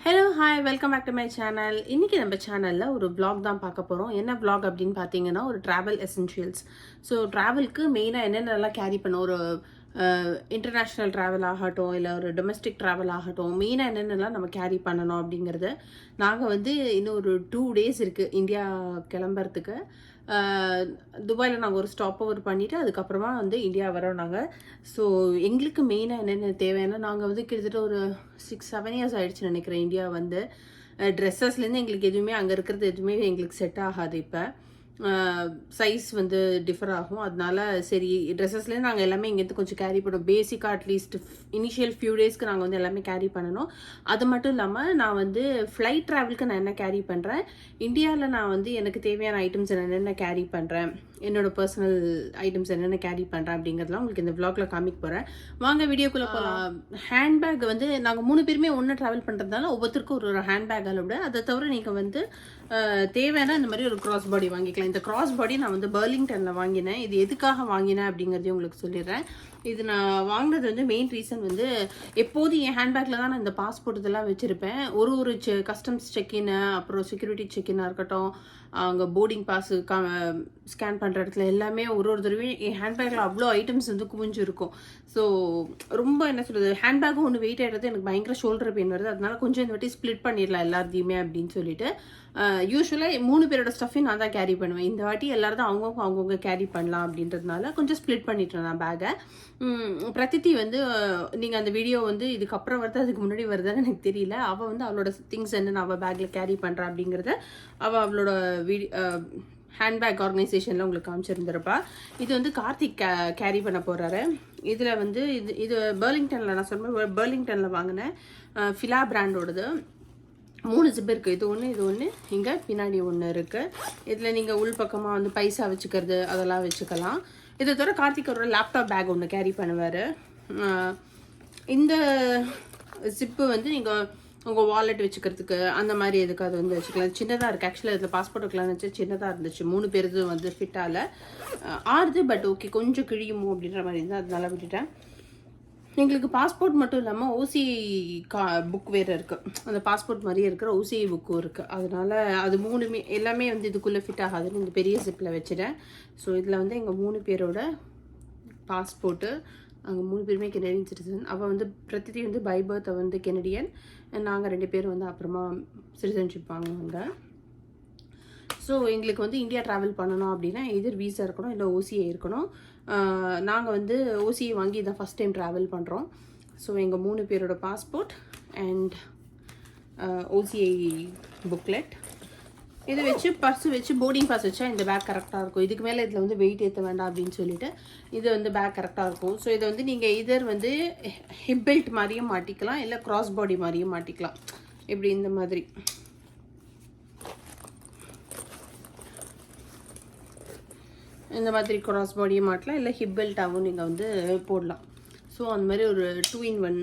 Hello hi welcome back to my channel இன்றைக்கி நம்ம சேனலில் ஒரு ப்ளாக் தான் பார்க்க போகிறோம் என்ன ப்ளாக் அப்படின்னு பார்த்தீங்கன்னா ஒரு ட்ராவல் எசென்ஷியல்ஸ் ஸோ ட்ராவல்க்கு மெயினாக என்னென்னலாம் கேரி பண்ணும்? ஒரு இன்டர்நேஷ்னல் ட்ராவல் ஆகட்டும் இல்லை ஒரு டொமஸ்டிக் ட்ராவல் ஆகட்டும் மெயினாக என்னென்னலாம் நம்ம கேரி பண்ணணும் அப்படிங்கிறத நாங்கள் வந்து இன்னும் ஒரு டூ டேஸ் இருக்குது இந்தியா கிளம்புறதுக்கு. துபாயில் நாங்கள் ஒரு ஸ்டாப் ஓவர் பண்ணிவிட்டு அதுக்கப்புறமா வந்து இந்தியா வரோம் நாங்கள் ஸோ எங்களுக்கு மெயினாக என்னென்ன தேவைன்னா நாங்கள் வந்து கிட்டத்தட்ட ஒரு சிக்ஸ் செவன் இயர்ஸ் ஆகிடுச்சு நினைக்கிறேன் இந்தியா வந்து. ட்ரெஸ்ஸஸ்லேருந்து எங்களுக்கு எதுவுமே அங்கே இருக்கிறது எதுவுமே எங்களுக்கு செட் ஆகாது இப்போ. சைஸ் வந்து டிஃபர் ஆகும். அதனால சரி ட்ரெஸ்ஸஸ்லேருந்து நாங்கள் எல்லாமே இங்கேருந்து கொஞ்சம் கேரி பண்ணுவோம். பேசிக்காக அட்லீஸ்ட் இனிஷியல் ஃபியூ டேஸ்க்கு நாங்கள் வந்து எல்லாமே கேரி பண்ணணும். அது மட்டும் இல்லாமல் நான் வந்து ஃப்ளைட் ட்ராவலுக்கு நான் என்ன கேரி பண்ணுறேன் இந்தியாவில் நான் வந்து எனக்கு தேவையான ஐட்டம்ஸ் என்னென்ன கேரி பண்ணுறேன் என்னோட பர்சனல் ஐட்டம்ஸ் என்னென்ன கேரி பண்ணுறேன் அப்படிங்கிறதுலாம் உங்களுக்கு இந்த vlogல காமிக்க போகிறேன் வாங்க வீடியோக்குள்ளே போகலாம் ஹேண்ட்பேக் வந்து நாங்கள் மூணு பேருமே ஒன்று ட்ராவல் பண்ணுறதுனால ஒவ்வொருத்தருக்கும் ஒரு ஒரு ஹேண்ட்பேக் அளவு அதை தவிர நீங்கள் வந்து தேவைன்னா இந்த மாதிரி ஒரு கிராஸ் பாடி வாங்கிக்கலாம். இந்த கிராஸ் பாடி நான் வந்து பர்லிங்டனில் வாங்கினேன். இது எதுக்காக வாங்கினேன் அப்படிங்கிறதையும் உங்களுக்கு சொல்லிடுறேன். இது நான் வாங்கினது வந்து மெயின் ரீசன் வந்து எப்போதும் என் ஹேண்ட்பேக்கில் தான் நான் இந்த பாஸ்போர்ட் இதெல்லாம் வச்சுருப்பேன். ஒரு ஒரு செ கஸ்டம்ஸ் செக்இன்னு அப்புறம் செக்யூரிட்டி செக்இன்னாக இருக்கட்டும் அங்கே போர்டிங் பாஸு ஸ்கேன் பண்ணுற இடத்துல எல்லாமே ஒரு ஒரு தடவையும் என் ஹேண்ட்பேக்கில் அவ்வளோ ஐட்டம்ஸ் வந்து குவிஞ்சிருக்கும். ஸோ ரொம்ப என்ன சொல்கிறது ஹேண்ட்பேக்கும் ஒன்று வெயிட் ஆகிடுறது எனக்கு பயங்கர ஷோல்டர் பெயின் வருது. அதனால கொஞ்சம் இந்த வாட்டி ஸ்ப்ளிட் பண்ணிடலாம் எல்லாத்தையுமே அப்படின்னு சொல்லிட்டு. யூஸ்வலாக மூணு பேரோட ஸ்டஃபையும் நான் தான் கேரி பண்ணுவேன். இந்த வாட்டி எல்லாரும் தான் அவங்கவுங்க அவங்கவுங்க கேரி பண்ணலாம் அப்படின்றதுனால கொஞ்சம் ஸ்ப்ளிட் பண்ணிட்டேன் நான் பேக்கை பிரதித்தி வந்து நீங்கள் அந்த வீடியோ வந்து இதுக்கப்புறம் வருது அதுக்கு முன்னாடி வருதான்னு எனக்கு தெரியல. அவள் வந்து அவளோட திங்ஸ் என்னென்ன அவள் பேக்கில் கேரி பண்ணுறா அப்படிங்கிறத அவள் அவளோட வீடியோ ஹேண்ட்பேக் ஆர்கனைசேஷனில் உங்களுக்கு காமிச்சிருந்திருப்பா. இது வந்து கார்த்திக் கே கேரி பண்ண போகிறாரு இதில் வந்து இது இது பேர்லிங்டனில் நான் சொன்னேன் பேர்லிங்டனில் வாங்கினேன் ஃபிலா பிராண்டோடது மூணு ஜிப் இருக்குது இது ஒன்று இது ஒன்று இங்கே பின்னாடி ஒன்று இருக்குது இதில் நீங்கள் உள்பக்கமாக வந்து பைசா வச்சுக்கிறது அதெல்லாம் வச்சுக்கலாம். இதை தவிர கார்த்திகோட லேப்டாப் பேக் ஒன்று கேரி பண்ணுவார். இந்த ஜிப்பு வந்து நீங்கள் உங்கள் வாலெட் வச்சுக்கிறதுக்கு அந்த மாதிரி எதுக்கு அது வந்து வச்சுக்கலாம். சின்னதாக இருக்குது ஆக்சுவலாக இதில் பாஸ்போர்ட் வைக்கலாம் வச்சு சின்னதாக இருந்துச்சு. மூணு பேருது வந்து ஃபிட்டால ஆறுது பட் ஓகே கொஞ்சம் கிழியுமோ அப்படின்ற மாதிரி இருந்தால் அதனால விட்டுட்டேன். எங்களுக்கு பாஸ்போர்ட் மட்டும் இல்லாமல் ஓசி கா புக் வேறு இருக்குது அந்த பாஸ்போர்ட் மாதிரியே இருக்கிற ஓசிஐ புக்கும் இருக்குது அதனால் அது மூணுமே எல்லாமே வந்து இதுக்குள்ளே ஃபிட் ஆகாதுன்னு இந்த பெரிய சிப்பில் வச்சுட்டேன். ஸோ இதில் வந்து எங்கள் மூணு பேரோட பாஸ்போர்ட்டு அங்கே மூணு பேருமே கெனடியன் சிட்டிசன் அவள் வந்து பிரதிதி வந்து பை பர்த் வந்து கெனடியன் நாங்கள் ரெண்டு பேரும் வந்து அப்புறமா சிட்டிசன்ஷிப் வாங்குவாங்க ஸோ எங்களுக்கு வந்து இந்தியா ட்ராவல் பண்ணணும் அப்படின்னா எதிர் வீசா இருக்கணும் இல்லை ஓசிஏ இருக்கணும். நாங்கள் வந்து ஓசியை வாங்கி தான் ஃபஸ்ட் டைம் ட்ராவல் பண்ணுறோம் ஸோ எங்கள் மூணு பேரோட பாஸ்போர்ட் அண்ட் ஓசிஐ புக்லெட் இதை வச்சு பர்ஸ் வச்சு போர்டிங் பாஸ் வச்சா இந்த பேக் கரெக்டாக இருக்கும். இதுக்கு மேலே இதில் வந்து வெயிட் ஏற்ற வேண்டாம் அப்படின்னு சொல்லிட்டு இது வந்து பேக் கரெக்டாக இருக்கும். ஸோ இதை வந்து நீங்கள் இதர் வந்து ஹிப் பெல்ட் மாதிரியும் மாட்டிக்கலாம் இல்லை கிராஸ் பாடி மாதிரியும் மாட்டிக்கலாம். இப்படி இந்த மாதிரி. இந்த மாதிரி கிராஸ் பாடியும் மாட்டலாம் இல்லை ஹிப் பெல்ட்டாகவும் நீங்கள் வந்து போடலாம். ஸோ அந்த மாதிரி ஒரு டூ இன் ஒன்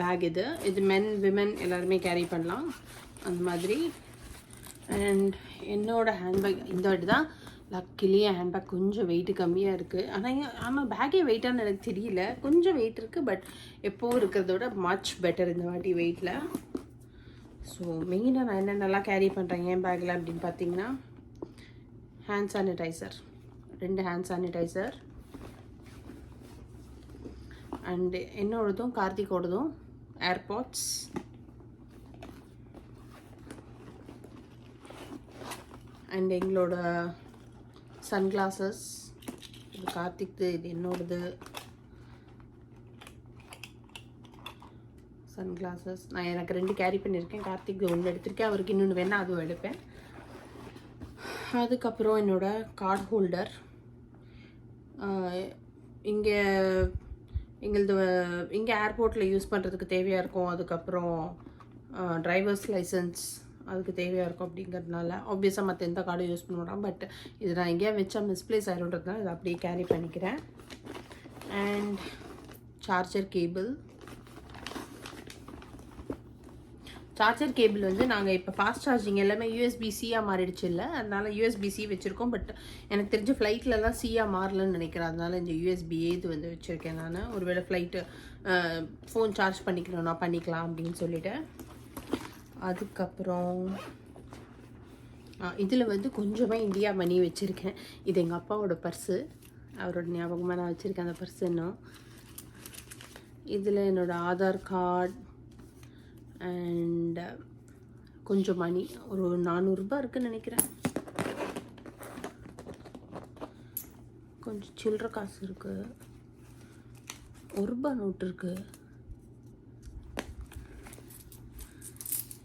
பேக் இது. இது மென் விமன் எல்லாருமே கேரி பண்ணலாம். அந்த மாதிரி. அண்ட் என்னோட ஹேண்ட்பேக் இந்த வாட்டி தான் லக்கிலி ஹேண்ட்பேக் கொஞ்சம் வெயிட் கம்மியாக இருக்குது ஆனால் ஆனால் பேக்கே வெயிட்டான்னு எனக்கு தெரியல. கொஞ்சம் வெயிட் இருக்குது பட் எப்போவும் இருக்கிறத விட மச் பெட்டர் இந்த வாட்டி வெயிட்டில் ஸோ மெயினாக நான் என்னென்னலாம் கேரி பண்ணுறேன் என் பேக்கில் அப்படின்னு பார்த்தீங்கன்னா ஹேண்ட் சானிடைசர் ரெண்டு ஹேண்ட் சானிடைசர் அண்டு என்னோடதும் கார்த்திகோடதும் ஏர்பாட்ஸ் அண்ட் எங்களோட சன்கிளாசஸ் இது கார்த்திக்து இது என்னோடது சன்கிளாசஸ் நான் எனக்கு ரெண்டு கேரி பண்ணியிருக்கேன். கார்த்திக் ஒன்று எடுத்திருக்கேன். அவருக்கு இன்னொன்று வேணால் அதுவும் எடுப்பேன். அதுக்கப்புறம் என்னோட கார்டு ஹோல்டர் இங்கே எங்களது இங்கே ஏர்போர்ட்டில் யூஸ் பண்ணுறதுக்கு தேவையாக இருக்கும். அதுக்கப்புறம் டிரைவர்ஸ் லைசன்ஸ் அதுக்கு தேவையாக இருக்கும் அப்படிங்கிறதுனால ஆப்வியஸாக மற்ற எந்த கார்டும் யூஸ் பண்ண மாட்டோம் பட் இது நான் எங்கேயா வச்சா மிஸ்பிளேஸ் ஆகிடும்ன்றதுனால இதை அப்படியே கேரி பண்ணிக்கிறேன். And charger cable charger cable வந்து நாங்கள் இப்போ ஃபாஸ்ட் சார்ஜிங் எல்லாமே யூஎஸ்பிசியாக மாறிடுச்சு இல்லை. அதனால யூஎஸ்பிசி வச்சுருக்கோம். பட் எனக்கு தெரிஞ்ச ஃப்ளைட்லலாம் சியாக மாறலன்னு நினைக்கிறேன். அதனால இந்த யூஎஸ்பி இது வந்து வச்சுருக்கேன் நான். ஒருவேளை ஃப்ளைட்டு ஃபோன் சார்ஜ் பண்ணிக்கணும்னா பண்ணிக்கலாம் அப்படின்னு சொல்லிட்டு. அதுக்கப்புறம் இதில் வந்து கொஞ்சமாக இந்தியா மணி வச்சுருக்கேன். இது எங்கள் அப்பாவோட பர்ஸு அவரோட ஞாபகமாக நான் வச்சுருக்கேன் அந்த பர்ஸ் இன்னும். இதில் என்னோடய ஆதார் கார்டு அண்ட் uh, கொஞ்சம் மணி. ஒரு நானூறுரூபா இருக்குன்னு நினைக்கிறேன். கொஞ்சம் சில்லற காசு இருக்குது ஒரு ரூபா நோட்டு இருக்கு.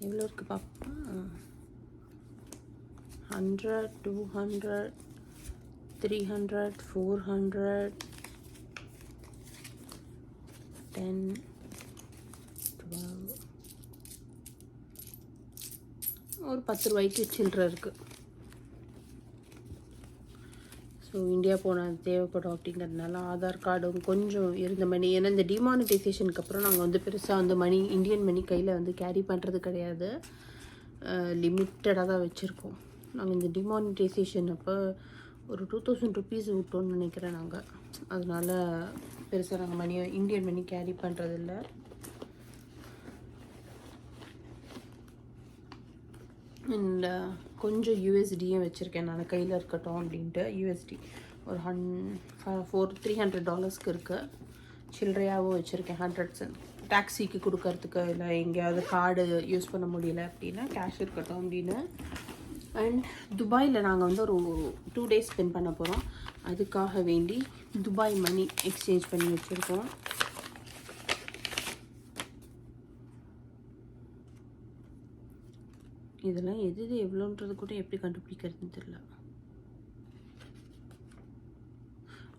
எவ்வளோ இருக்குது பாப்பா? Hundred two hundred three hundred four hundred ten twelve ஒரு பத்து ரூபாய்க்கு சில்லற இருக்குது ஸோ இந்தியா போனால் தேவைப்படும் அப்படிங்கிறதுனால ஆதார் கார்டும் கொஞ்சம் இருந்த மணி. ஏன்னா இந்த டிமானிட்டைசேஷனுக்கு அப்புறம் நாங்கள் வந்து பெருசாக வந்து மணி இந்தியன் மணி கையில் வந்து கேரி பண்ணுறது கிடையாது. லிமிட்டடாக தான் வச்சுருக்கோம். நாங்கள் இந்த டிமானிட்டைசேஷன் அப்போ ஒரு டூ தௌசண்ட் ருபீஸ் விட்டோன்னு நினைக்கிறேன் நாங்கள் அதனால் பெருசாக நாங்கள் மணியை இந்தியன் மணி கேரி பண்ணுறதில்ல அண்ட் கொஞ்சம் யூஎஸ்டியும் வச்சுருக்கேன் நான். கையில் இருக்கட்டும் அப்படின்ட்டு யூஎஸ்டி ஒரு ஹன் ஃபோர் த்ரீ ஹண்ட்ரட் டாலர்ஸ்க்கு இருக்குது சில்லறையாகவும் வச்சுருக்கேன் ஹண்ட்ரட்ஸ் டாக்ஸிக்கு கொடுக்கறதுக்கு இல்லை எங்கேயாவது கார்டு யூஸ் பண்ண முடியல அப்படின்னா கேஷ் இருக்கட்டும் அப்படின்னு. அண்ட் துபாயில் நாங்கள் வந்து ஒரு டூ டேஸ் ஸ்பெண்ட் பண்ண போகிறோம் அதுக்காக வேண்டி துபாய் மணி எக்ஸ்சேஞ்ச் பண்ணி வச்சுருக்கோம். இதெல்லாம் எது எது எவ்வளோன்றது கூட எப்படி கண்டுபிடிக்கிறதுன்னு தெரியல.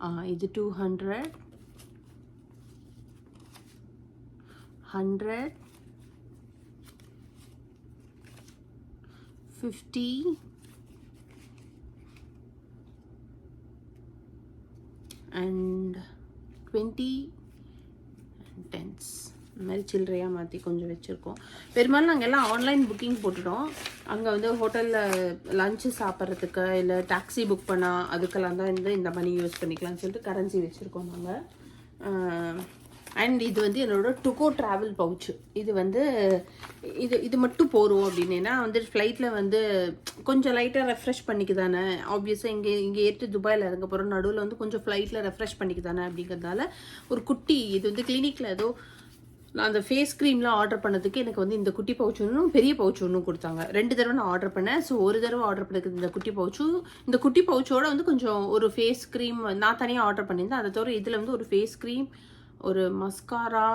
ஆ இது two hundred hundred fifty and twenty tens இந்த மாதிரி சில்லறையாக மாற்றி கொஞ்சம் வச்சுருக்கோம். பெரும்பாலும் நாங்கள் எல்லாம் ஆன்லைன் புக்கிங் போட்டுட்டோம். அங்கே வந்து ஹோட்டலில் லஞ்சு சாப்பிட்றதுக்கு இல்லை டாக்ஸி புக் பண்ணால் அதுக்கெல்லாம் தான் வந்து இந்த மணி யூஸ் பண்ணிக்கலாம்னு சொல்லிட்டு கரன்சி வச்சுருக்கோம் நாங்கள் அண்ட் இது வந்து என்னோட டுகோ ட்ராவல் பவுச்சு இது வந்து இது இது மட்டும் போகிறோம் அப்படின்னா. வந்து ஃப்ளைட்டில் வந்து கொஞ்சம் லைட்டாக ரெஃப்ரெஷ் பண்ணிக்கு தானே ஆப்வியஸாக இங்கே இங்கே ஏற்று துபாயில் இறங்க போகிறோம் நடுவில் வந்து கொஞ்சம் ஃப்ளைட்டில் ரெஃப்ரெஷ் பண்ணிக்கு தானே அப்படிங்கிறதால ஒரு குட்டி இது வந்து கிளினிக்கில் ஏதோ நான் அந்த ஃபேஸ் க்ரீம்லாம் ஆர்டர் பண்ணதுக்கு எனக்கு வந்து இந்த குட்டி பவுச் ஒன்றும் பெரிய பவுச் ஒன்றும் கொடுத்தாங்க. ரெண்டு தடவை நான் ஆர்டர் பண்ணேன். ஸோ ஒரு தடவை ஆர்டர் பண்ணதுக்கு இந்த குட்டி பவுச்சும் இந்த குட்டி பவுச்சோட வந்து கொஞ்சம் ஒரு ஃபேஸ் க்ரீம் நான் தனியாக ஆர்டர் பண்ணியிருந்தேன். அதை தவிர இதில் வந்து ஒரு ஃபேஸ் க்ரீம் ஒரு மஸ்காரா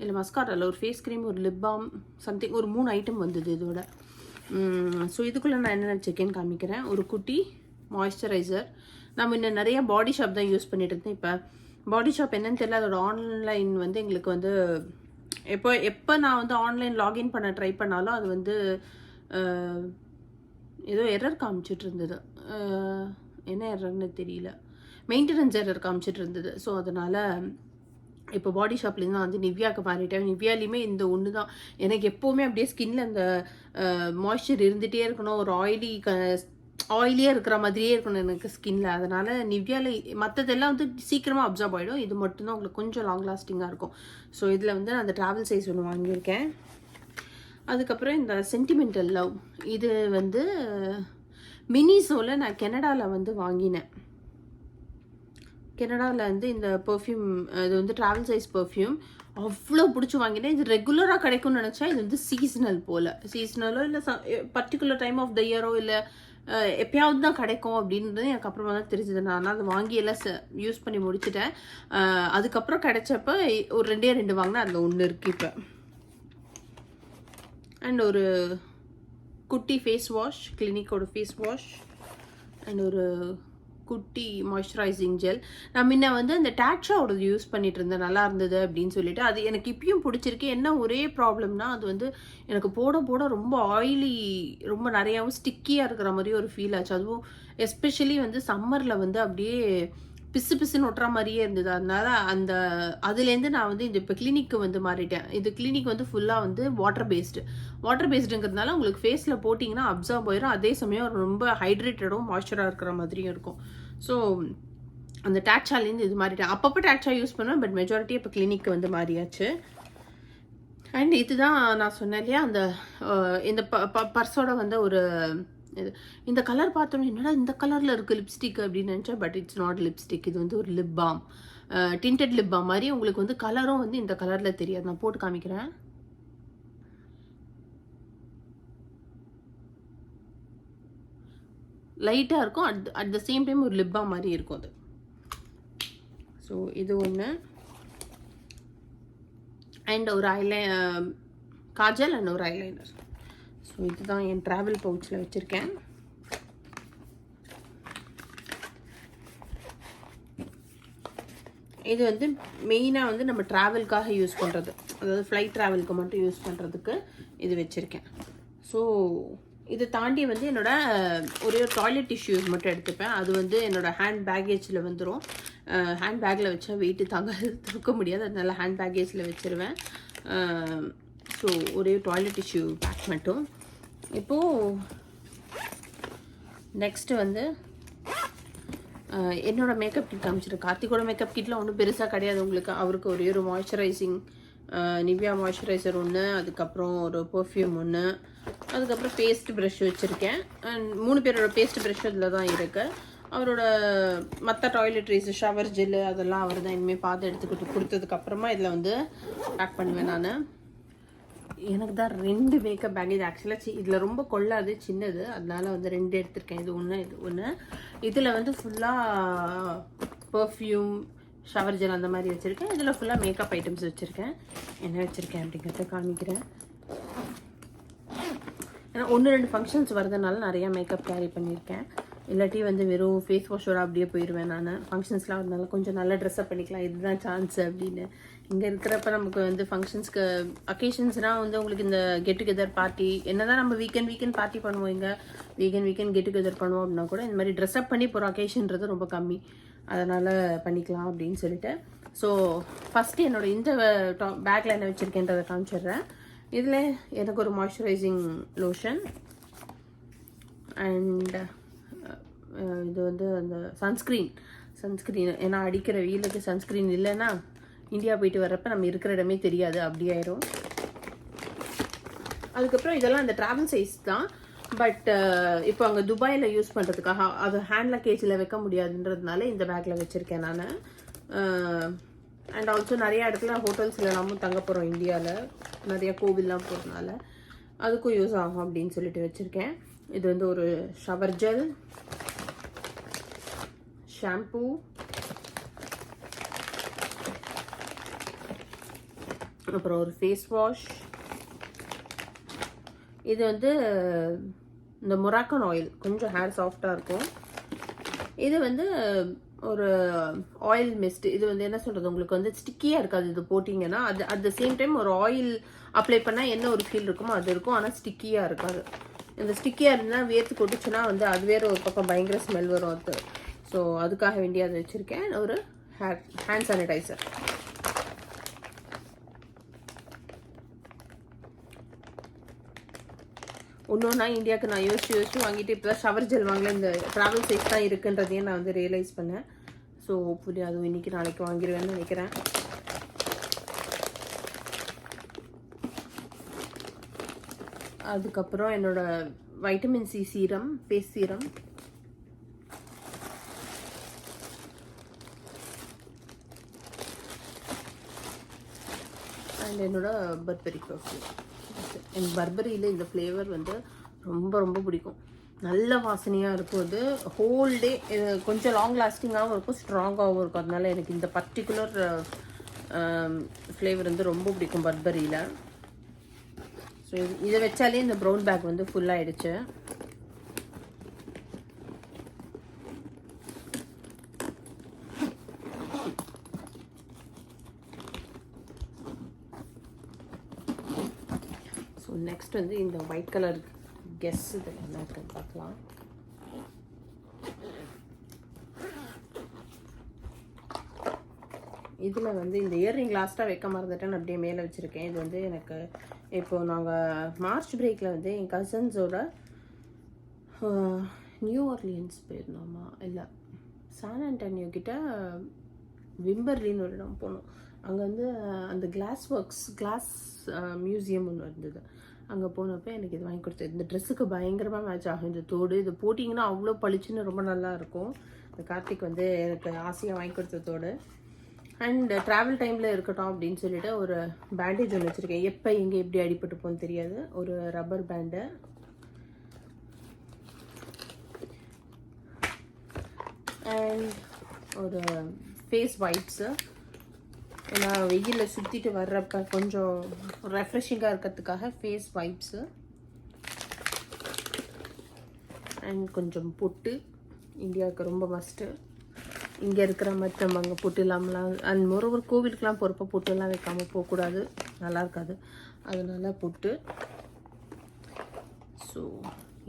இல்லை மஸ்காரா இல்லை ஒரு ஃபேஸ் க்ரீம் ஒரு லிப் பாம் சம்திங் ஒரு மூணு ஐட்டம் வந்தது இதோட. ஸோ இதுக்குள்ளே நான் என்ன வச்சுருக்கேன்னு காமிக்கிறேன்? ஒரு குட்டி மாய்ஸ்சரைசர் நம்ம இன்னும் நிறைய பாடி ஷாப் தான் யூஸ் பண்ணிட்டு இருந்தேன். இப்போ பாடி ஷாப் என்னன்னு தெரியல. அதோட ஆன்லைன் வந்து எங்களுக்கு வந்து எப்போ எப்போ நான் வந்து ஆன்லைன் லாகின் பண்ண ட்ரை பண்ணாலும் அது வந்து ஏதோ எரர் காமிச்சிட்டு இருந்தது. என்ன எரர்னு தெரியல. மெயின்டெனன்ஸ் எரர் காமிச்சிட்டு இருந்தது. ஸோ அதனால் இப்போ பாடி ஷாப்லேருந்து நான் வந்து நிவ்யாக்கு மாறிட்டேன். நிவ்யாலையுமே இந்த ஒன்று தான். எனக்கு எப்போவுமே அப்படியே ஸ்கின்னில் அந்த மாய்ஸ்சர் இருந்துகிட்டே இருக்கணும். ஒரு ஆயிலி க ஆயிலியாக இருக்கிற மாதிரியே இருக்கணும் எனக்கு ஸ்கின்ல அதனால் நிவ்யால மற்றதெல்லாம் வந்து சீக்கிரமாக அப்சர்வ் ஆகிடும் இது மட்டும்தான் உங்களுக்கு கொஞ்சம் லாங் லாஸ்டிங்காக இருக்கும். ஸோ இதில் வந்து நான் அந்த ட்ராவல் சைஸ் ஒன்று வாங்கியிருக்கேன். அதுக்கப்புறம் இந்த சென்டிமெண்டல் லவ் இது வந்து மினிசோவில் நான் கெனடாவில் வந்து வாங்கினேன். கெனடாவில் வந்து இந்த பர்ஃப்யூம் இது வந்து ட்ராவல் சைஸ் பர்ஃப்யூம் அவ்வளோ பிடிச்சி வாங்கினேன். இது ரெகுலராக கிடைக்கும்னு நினச்சா இது வந்து சீசனல் போல். சீசனலோ இல்லை பர்டிகுலர் டைம் ஆஃப் த இயரோ இல்லை எப்பயாவது தான் கிடைக்கும் அப்படின்றது எனக்கு அப்புறமா தான் தெரிஞ்சது. நான் அதை வாங்கி எல்லாம் யூஸ் பண்ணி முடிச்சிட்டேன். அதுக்கப்புறம் கிடைச்சப்ப ஒரு ரெண்டே ரெண்டு வாங்கினேன். அதில் ஒன்று இருக்குது இப்போ. அண்ட் ஒரு குட்டி ஃபேஸ் வாஷ் கிளினிக்கோட ஃபேஸ் வாஷ் அண்ட் ஒரு குட்டி மாய்ஸ்சரைசிங் ஜெல் நான் முன்ன வந்து அந்த டாக்ஸாவோட யூஸ் பண்ணிட்டு இருந்தேன் நல்லா இருந்தது அப்படின்னு சொல்லிட்டு. அது எனக்கு இப்பயும் பிடிச்சிருக்கு. என்ன ஒரே ப்ராப்ளம்னா அது வந்து எனக்கு போட போட ரொம்ப ஆயிலி ரொம்ப நிறையாவும் ஸ்டிக்கியாக இருக்கிற மாதிரி ஒரு ஃபீல் ஆச்சு. அதுவும் எஸ்பெஷலி வந்து சம்மரில் வந்து அப்படியே பிசு பிசுன்னு ஒட்டுற மாதிரியே இருந்தது. அதனால அந்த அதுலேருந்து நான் வந்து இந்த இப்போ கிளினிக்கு வந்து மாறிட்டேன். இது கிளினிக் வந்து ஃபுல்லாக வந்து வாட்டர் பேஸ்டு வாட்டர் பேஸ்டுங்கிறதுனால உங்களுக்கு ஃபேஸில் போட்டிங்கன்னா அப்சர்வ் ஆயிரும். அதே சமயம் ரொம்ப ஹைட்ரேட்டடும் மாய்ஸ்சராக இருக்கிற மாதிரியும் இருக்கும். ஸோ அந்த டேட்சாலேருந்து இது மாறிட்டேன். அப்பப்போ டேட்சா யூஸ் பண்ணுவேன் பட் மெஜாரிட்டி இப்போ கிளினிக் வந்து மாறியாச்சு. அண்ட் இதுதான் நான் சொன்னேன் இல்லையா? அந்த இந்த ப- பர்ஸோட வந்து ஒரு இது. இந்த கலர் பார்த்தோன்னே என்னடா இந்த கலரில் இருக்குது லிப்ஸ்டிக் அப்படின்னு நினச்சேன் பட் இட்ஸ் நாட் லிப்ஸ்டிக் இது வந்து ஒரு lip balm tinted lip balm மாதிரி உங்களுக்கு வந்து கலரும் வந்து இந்த கலரில் தெரியாது. நான் போட்டு காமிக்கிறேன். லைட்டாக இருக்கும். At at the same time ஒரு லிப்பா மாதிரி இருக்கும் அது. ஸோ இது ஒன்று அண்ட் ஒரு ஐலை காஜல் அண்ட் ஒரு ஐலைனர் ஸோ இதுதான் என் ட்ராவல் பவுச்சில் வச்சுருக்கேன். இது வந்து மெயினாக வந்து நம்ம ட்ராவல்காக யூஸ் பண்ணுறது அதாவது ஃப்ளைட் ட்ராவலுக்கு மட்டும் யூஸ் பண்ணுறதுக்கு இது வச்சுருக்கேன். ஸோ இதை தாண்டி வந்து என்னோடய ஒரே ஒரு டாய்லெட் டிஷ்யூஸ் மட்டும் எடுத்துப்பேன். அது வந்து என்னோட ஹேண்ட் பேக்கேஜில் வந்துடும் ஹேண்ட் பேக்கில் வச்சா வெயிட்டு தாங்க தூக்க முடியாது. அதனால ஹேண்ட் பேக்கேஜில் வச்சுருவேன். ஸோ ஒரே டாய்லெட் டிஷ்யூ பேக் மட்டும். இப்போது நெக்ஸ்ட்டு வந்து என்னோடய மேக்கப் கிட் காமிச்சிருக்கு கார்த்திகோட மேக்கப் கிட்லாம் ஒன்றும் பெருசாக கிடையாது உங்களுக்கு. அவருக்கு ஒரே ஒரு மாய்ஸ்சரைசிங் நிவ்யா மாய்ஸ்சரைசர் ஒன்று அதுக்கப்புறம் ஒரு பர்ஃப்யூம் ஒன்று அதுக்கப்புறம் பேஸ்ட் ப்ரஷ் வச்சுருக்கேன். அண்ட் மூணு பேரோட பேஸ்ட் ப்ரஷ் இதில் தான் இருக்குது அவரோட மற்ற டாய்லெட்ரிஸ் ஷவர் ஜெல்லு அதெல்லாம் அவர் தான் இனிமேல் பார்த்து எடுத்துக்கிட்டு கொடுத்ததுக்கப்புறமா இதில் வந்து பேக் பண்ணுவேன் நான். எனக்கு தான் ரெண்டு மேக்கப் பேக் இது ஆக்சுவலாக சி இதில் ரொம்ப கொள்ளாது சின்னது. அதனால வந்து ரெண்டு எடுத்திருக்கேன். இது ஒன்று இது ஒன்று இதில் வந்து ஃபுல்லாக பர்ஃப்யூம் ஷவர் ஜெல் அந்த மாதிரி வச்சுருக்கேன். இதில் ஃபுல்லாக மேக்கப் ஐட்டம்ஸ் வச்சுருக்கேன். என்ன வச்சுருக்கேன் அப்படிங்கிறத காமிக்கிறேன். ஏன்னா ஒன்று ரெண்டு ஃபங்க்ஷன்ஸ் வரதுனால நிறையா மேக்கப் கேரி பண்ணியிருக்கேன். இல்லாட்டி வந்து வெறும் ஃபேஸ் வாஷோட அப்படியே போயிடுவேன் நான். ஃபங்க்ஷன்ஸ்லாம் வரதுனால கொஞ்சம் நல்லா ட்ரெஸ்அப் பண்ணிக்கலாம். இதுதான் சான்ஸ் அப்படின்னு. இங்கே இருக்கிறப்ப நமக்கு வந்து ஃபங்க்ஷன்ஸ்க்கு அக்கேஷன்ஸ்னால் வந்து உங்களுக்கு இந்த கெட் டுகெதர் பார்ட்டி என்னதான் நம்ம வீக்கெண்ட் வீக்கெண்ட் பார்ட்டி பண்ணுவோம் இங்கே. வீக்கெண்ட் வீக்கெண்ட் கெட் டுகெதர் பண்ணுவோம் அப்படின்னா கூட இந்த மாதிரி ட்ரெஸ்அப் பண்ணி போகிற அக்கேஷன்றது ரொம்ப கம்மி. அதனால் பண்ணிக்கலாம் அப்படின்னு சொல்லிட்டு. ஸோ ஃபஸ்ட்டு என்னோட இந்த பேக்கில் என்ன வச்சுருக்கேன்றதை காமிச்சிடுறேன். இதில் எனக்கு ஒரு மாய்ஸ்சரைசிங் லோஷன் அண்ட் இது வந்து அந்த சன்ஸ்க்ரீன் சன்ஸ்க்ரீன் ஏன்னா அடிக்கிற வெயிலுக்கு சன்ஸ்க்ரீன் இல்லைன்னா இந்தியா போயிட்டு வர்றப்ப நம்ம இருக்கிற இடமே தெரியாது அப்படி ஆயிரும். அதுக்கப்புறம் இதெல்லாம் அந்த ட்ராவல் சைஸ் தான். பட் இப்போ அங்கே துபாயில் யூஸ் பண்ணுறதுக்காக அது ஹேண்ட் லக்கேஜில் வைக்க முடியாதுன்றதுனால இந்த பேக்கில் வச்சுருக்கேன் நான். அண்ட் ஆல்சோ நிறைய இடத்துல ஹோட்டல்ஸில் நாமும் தங்க போகிறோம் இந்தியாவில் நிறையா கோவில்லாம் போகிறதுனால அதுக்கும் யூஸ் ஆகும் அப்படின்னு சொல்லிட்டு வச்சுருக்கேன். இது வந்து ஒரு ஷவர் ஜெல் ஷாம்பூ அப்புறம் ஒரு ஃபேஸ் வாஷ் இது வந்து இந்த மொராக்கன் ஆயில் கொஞ்சம் ஹேர் சாஃப்டாக இருக்கும். இது வந்து ஒரு ஆயில் மிஸ்ட் இது வந்து என்ன சொல்கிறது உங்களுக்கு வந்து ஸ்டிக்கியாக இருக்காது இது போட்டிங்கன்னா. அது அட் த சேம் டைம் ஒரு ஆயில் அப்ளை பண்ணால் என்ன ஒரு ஃபீல் இருக்குமோ அது இருக்கும். ஆனால் ஸ்டிக்கியாக இருக்காது. இந்த ஸ்டிக்கியாக இருந்தால் வேர்த்து கொட்டுச்சுன்னா வந்து அது வேற ஒரு பக்கம் பயங்கர ஸ்மெல் வரும் அது. ஸோ அதுக்காக வேண்டி அதை வச்சுருக்கேன். ஒரு ஹேர் ஹேண்ட் சானிடைசர் ஒன்று இந்தியாவுக்கு நான் யோசிச்சு யோசிச்சு வாங்கிட்டு இப்போ தான் ஷவர் ஜெல் வாங்கல. இந்த ட்ராவல் சைஸ் தான் இருக்குன்றதையும் நான் வந்து ரியலைஸ் பண்ணேன். ஸோ ஹோப்ஃபுல்லி அதுவும் இன்னைக்கு நாளைக்கு வாங்கிடுவேன்னு நினைக்கிறேன். அதுக்கப்புறம் என்னோட vitamin C serum face serum and என்னோட பர்பரி பர்ஃப்யூம் எனக்கு பர்பரியில் இந்த ஃப்ளேவர் வந்து ரொம்ப ரொம்ப பிடிக்கும். நல்ல வாசனையாக இருக்கும் அது. ஹோல் டே கொஞ்சம் லாங் லாஸ்டிங்காகவும் இருக்கும் ஸ்ட்ராங்காகவும் இருக்கும். அதனால எனக்கு இந்த பர்டிகுலர் ஃப்ளேவர் வந்து ரொம்ப பிடிக்கும் பர்பரியில். ஸோ இதை வச்சாலே இந்த ப்ரௌன் பேக் வந்து ஃபுல்லாகிடுச்சு ஆயிடுச்சு ஸோ நெக்ஸ்ட் வந்து இந்த ஒயிட் கலர் கெஸ் இதில் என்ன இருக்குன்னு பார்க்கலாம். இதில் வந்து இந்த இயர்ரிங் லாஸ்ட்டாக வைக்க மறந்துட்டேன்னு அப்படியே மேலே வச்சுருக்கேன். இது வந்து எனக்கு இப்போ நாங்கள் மார்ச் பிரேக்கில் வந்து என் கசன்ஸோட நியூ ஆர்லியன்ஸ் போயிருந்தோமா? இல்லை சான் ஆண்டனியோ கிட்ட விம்பர்லின்னு ஒரு இடம் போனோம். அங்கே வந்து அந்த கிளாஸ் ஒர்க்ஸ் கிளாஸ் மியூசியம் ஒன்று இருந்தது. அங்கே போனப்போ எனக்கு இது வாங்கி கொடுத்தது. இந்த ட்ரெஸ்ஸுக்கு பயங்கரமாக மேட்ச் ஆகும். இந்த தோடு இது போட்டிங்கன்னா அவ்வளோ பளிச்சுன்னு ரொம்ப நல்லா இருக்கும். இந்த கார்த்திக் வந்து எனக்கு ஆசையாக வாங்கி கொடுத்த தோடு. அண்ட் ட்ராவல் டைமில் இருக்கட்டும் அப்படின்னு சொல்லிட்டு ஒரு பேண்டேஜ் ஒன்று வச்சுருக்கேன். எப்போ எங்கே எப்படி அடிபட்டு போகணும்னு தெரியாது. ஒரு ரப்பர் பேண்டு அண்ட் ஒரு ஃபேஸ் வைப்ஸு ஏன்னா வெயிலில் சுற்றிட்டு வர்றப்ப கொஞ்சம் ரெஃப்ரெஷிங்காக இருக்கிறதுக்காக ஃபேஸ் வைப்ஸு அண்ட் கொஞ்சம் பொட்டு. இந்தியாவுக்கு ரொம்ப மஸ்ட்டு இங்கே இருக்கிற மாதிரி நம்ம அங்கே பொட்டு இல்லாமலாம் அண்ட் மொரோவர் கோவிலுக்கெலாம் போகிறப்ப பொட்டுலாம் வைக்காமல் போகக்கூடாது. நல்லா இருக்காது. அதனால் பொட்டு. ஸோ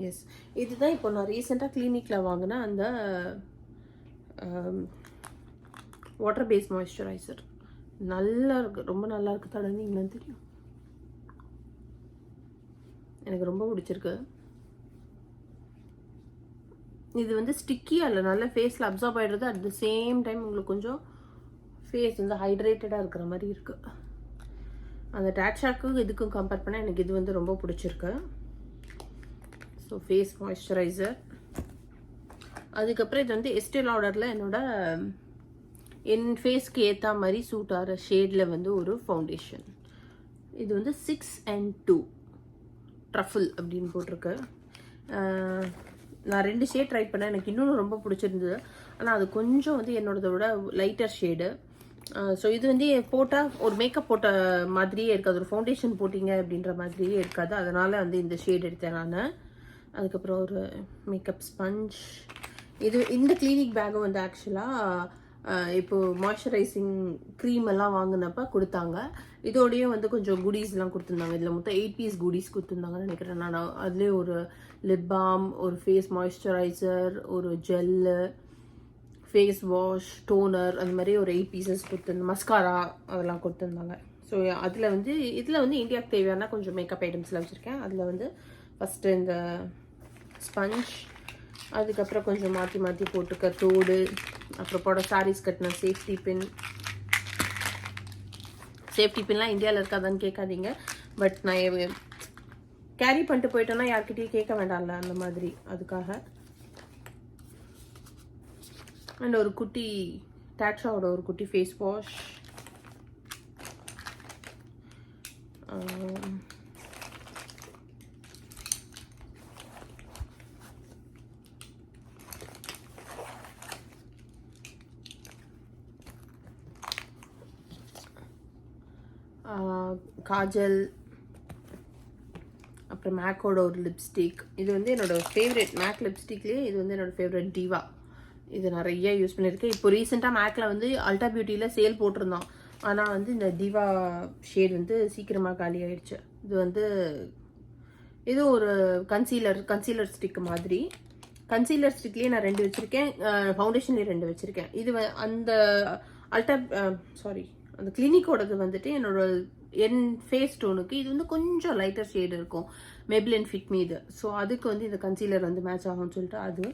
எஸ் இதுதான் இப்போ நான் ரீசெண்டாக கிளினிக்கில் வாங்கின அந்த வாட்டர் பேஸ் மாய்ஸ்சரைசர் நல்லா இருக்குது ரொம்ப நல்லா இருக்கு தடவிங்கன்னு தெரியும். எனக்கு ரொம்ப பிடிச்சிருக்கு. இது வந்து ஸ்டிக்கியாக இல்லை நல்லா ஃபேஸில் அப்சார்ப் ஆகிடுறது அட் த சேம் டைம் உங்களுக்கு கொஞ்சம் ஃபேஸ் வந்து ஹைட்ரேட்டடாக இருக்கிற மாதிரி இருக்குது அந்த டேட்ஷாக்கும் இதுக்கும் கம்பேர் பண்ணால் எனக்கு இது வந்து ரொம்ப பிடிச்சிருக்கு. ஸோ ஃபேஸ் மாய்ஸ்சரைசர் அதுக்கப்புறம் இது வந்து எஸ்டேல் ஆர்டரில் என்னோடய என் ஃபேஸ்க்கு ஏற்ற மாதிரி சூட் ஆகிற ஷேடில் வந்து ஒரு ஃபவுண்டேஷன் இது வந்து சிக்ஸ் அண்ட் டூ ட்ரஃபிள் அப்படின்னு போட்டிருக்கு. நான் ரெண்டு ஷேட் ட்ரை பண்ணேன். எனக்கு இன்னொன்று ரொம்ப பிடிச்சிருந்தது. ஆனால் அது கொஞ்சம் வந்து என்னோடத விட லைட்டர் ஷேடு ஸோ இது வந்து போட்டால் ஒரு மேக்கப் போட்ட மாதிரியே இருக்காது. ஒரு ஃபவுண்டேஷன் போட்டிங்க அப்படின்ற மாதிரியே இருக்காது. அதனால் வந்து இந்த ஷேட் எடுத்தேன் நான். அதுக்கப்புறம் ஒரு மேக்கப் ஸ்பஞ்ச் இது இந்த கிளினிக் பேகும் வந்து ஆக்சுவலாக இப்போது மாய்ஸ்சரைசிங் க்ரீம் எல்லாம் வாங்கினப்ப கொடுத்தாங்க. இதோடயும் வந்து கொஞ்சம் குடீஸ்லாம் கொடுத்துருந்தாங்க. இதில் மொத்தம் எயிட் பீஸ் குடீஸ் கொடுத்துருந்தாங்கன்னு நினைக்கிறேன் நான். அதுலேயே ஒரு லிப் பாம் ஒரு ஃபேஸ் மாய்ஸ்சரைசர் ஒரு ஜெல்லு ஃபேஸ் வாஷ் டோனர் அந்த மாதிரி ஒரு எயிட் பீசஸ் கொடுத்துருந்தோம் மஸ்காரா அதெல்லாம் கொடுத்துருந்தாங்க. ஸோ அதில் வந்து இதில் வந்து இந்தியாவுக்கு தேவையான கொஞ்சம் மேக்கப் ஐட்டம்ஸ்லாம் வச்சுருக்கேன். அதில் வந்து ஃபஸ்ட்டு இந்த ஸ்பஞ்ச் அதுக்கப்புறம் கொஞ்சம் மாற்றி மாற்றி போட்டுக்க தோடு அப்புறம் போட சாரீஸ் கட்டின சேஃப்டி பின் சேஃப்டி பின்லாம் இந்தியாவில் இருக்காதான்னு கேட்காதீங்க. பட் நான் கேரி பண்ணிட்டு போயிட்டேன்னா யார்கிட்டையும் கேட்க வேண்டாம்ல அந்த மாதிரி. அதுக்காக. அண்ட் ஒரு குட்டி டேட்ஷாவோட ஒரு குட்டி ஃபேஸ் வாஷ் காஜல் அப்புறம் மேக்கோட ஒரு லிப்ஸ்டிக் இது வந்து என்னோடய ஃபேவரட் மேக் லிப்ஸ்டிக்லேயே இது வந்து என்னோட ஃபேவரட் டிவா இது நிறைய யூஸ் பண்ணியிருக்கேன் இப்போ ரீசெண்டாக மேக்கில் வந்து அல்ட்ரா பியூட்டியில் சேல் போட்டிருந்தோம். ஆனால் வந்து இந்த டிவா ஷேட் வந்து சீக்கிரமாக காலி ஆயிடுச்சு. இது வந்து இது ஒரு கன்சீலர் கன்சீலர் ஸ்டிக் மாதிரி. கன்சீலர் ஸ்டிக்லேயே நான் ரெண்டு வச்சுருக்கேன். ஃபவுண்டேஷன்லேயே ரெண்டு வச்சுருக்கேன். இது அந்த அல்ட்ரா சாரி அந்த கிளினிக்கோடது வந்துட்டு என்னோட என் ஃபேஸ் டோனுக்கு இது வந்து கொஞ்சம் லைட்டர் ஷேடு இருக்கும். Maybelline fit me. ஸோ அதுக்கு வந்து இந்த கன்சீலர் வந்து மேட்ச் ஆகும்னு சொல்லிட்டு அது.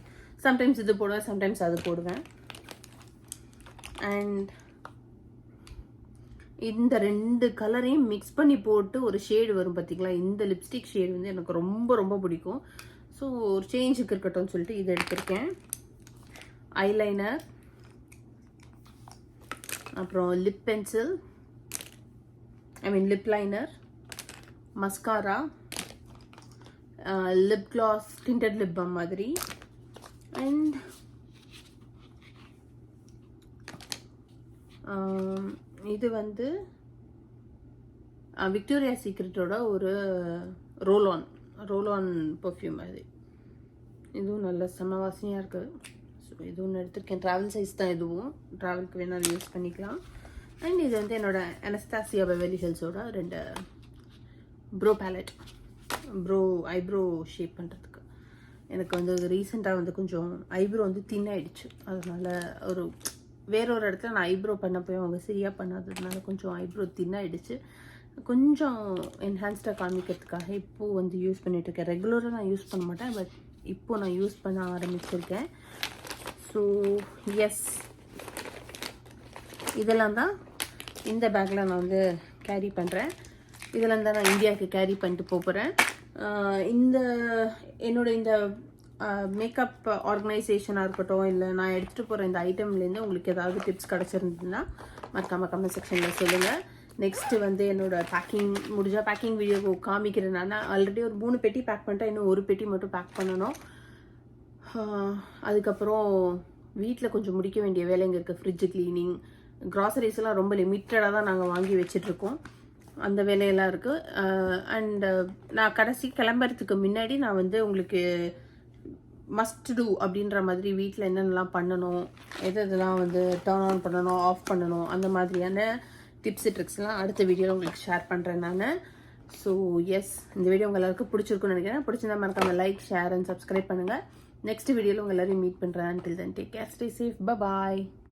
சம்டைம்ஸ் இது போடுவேன் சம்டைம்ஸ் அது போடுவேன். அண்ட் இந்த ரெண்டு கலரையும் மிக்ஸ் பண்ணி போட்டு ஒரு ஷேடு வரும் பார்த்தீங்களா இந்த லிப்ஸ்டிக் ஷேடு வந்து எனக்கு ரொம்ப ரொம்ப பிடிக்கும். ஸோ ஒரு சேஞ்சுக்கு இருக்கட்டும்னு சொல்லிட்டு இது எடுத்திருக்கேன். ஐலைனர் அப்புறம் lip pencil I mean lip liner mascara lip gloss tinted lip balm மாதிரி. அண்ட் um, இது வந்து uh, விக்டோரியா சீக்ரெட்டோட ஒரு roll on roll on perfume அது. இதுவும் நல்ல செம வாசனையாக இருக்குது ஸோ இது ஒன்று எடுத்திருக்கேன். ட்ராவல் சைஸ் தான் இதுவும். ட்ராவலுக்கு வேணாலும் யூஸ் பண்ணிக்கலாம். அண்ட் இது வந்து என்னோட அனஸ்தாசியா பெவலி ஹில்ஸோட ரெண்டு brow palette brow eyebrow shape பண்ணுறதுக்கு எனக்கு வந்து ரீசெண்டாக வந்து கொஞ்சம் ஐப்ரோ வந்து தின் ஆகிடுச்சு அதனால் ஒரு வேற ஒரு இடத்துல நான் ஐப்ரோ பண்ண போய் அவங்க சரியாக பண்ணாததுனால கொஞ்சம் ஐப்ரோ ஆயிடுச்சு. கொஞ்சம் என்ஹான்ஸ்டாக காமிக்கிறதுக்காக இப்போது வந்து யூஸ் பண்ணிகிட்டு இருக்கேன். ரெகுலராக நான் யூஸ் பண்ண மாட்டேன் பட் இப்போது நான் யூஸ் பண்ண ஆரம்பிச்சிருக்கேன். ஸோ எஸ் இதெல்லாம் தான் இந்த பேக்கில் நான் வந்து கேரி பண்ணுறேன் இதெல்லாம் தான் நான் இந்தியாவுக்கு கேரி பண்ணிட்டு போகிறேன் இந்த என்னோட இந்த மேக்கப் ஆர்கனைசேஷனாக இருக்கட்டும் இல்லை நான் எடுத்துகிட்டு போகிற இந்த ஐட்டம்லேருந்து உங்களுக்கு ஏதாவது டிப்ஸ் கிடச்சிருந்ததுன்னா மறக்காமல் கமெண்ட் செக்ஷனில் சொல்லுங்கள் நெக்ஸ்ட்டு வந்து என்னோட பேக்கிங் முடிஞ்சால் பேக்கிங் வீடியோ காமிக்கிறேன் நான் ஆல்ரெடி ஒரு மூணு பெட்டி பேக் பண்ணிட்டேன் இன்னும் ஒரு பெட்டி மட்டும் பேக் பண்ணணும். அதுக்கப்புறம் வீட்டில் கொஞ்சம் முடிக்க வேண்டிய வேலைங்க இருக்குது ஃப்ரிட்ஜு க்ளீனிங் க்ராசரிஸ் எல்லாம் ரொம்ப லிமிட்டடாக தான் நாங்கள் வாங்கி வச்சிட்ருக்கோம் அந்த வேலையெல்லாம் இருக்குது அண்டு நான் கடைசி கிளம்புறதுக்கு முன்னாடி நான் வந்து உங்களுக்கு மஸ்ட் டூ அப்படின்ற மாதிரி வீட்டில் என்னென்னலாம் பண்ணணும் எது எதெல்லாம் வந்து டர்ன் ஆன் பண்ணணும் ஆஃப் பண்ணணும் அந்த மாதிரியான டிப்ஸ் ட்ரிக்ஸ்லாம் அடுத்த வீடியோவில் உங்களுக்கு ஷேர் பண்ணுறேன் நான். ஸோ எஸ் இந்த வீடியோ உங்கள் எல்லாருக்கும் பிடிச்சிருக்குன்னு நினைக்கிறேன். பிடிச்சிருந்தா மறக்காம லைக் ஷேர் அண்ட் சப்ஸ்கிரைப் பண்ணுங்கள் நெக்ஸ்ட் வீடியோவில் உங்கள் எல்லாரையும் மீட் பண்ணுறேன் until then take care stay safe bye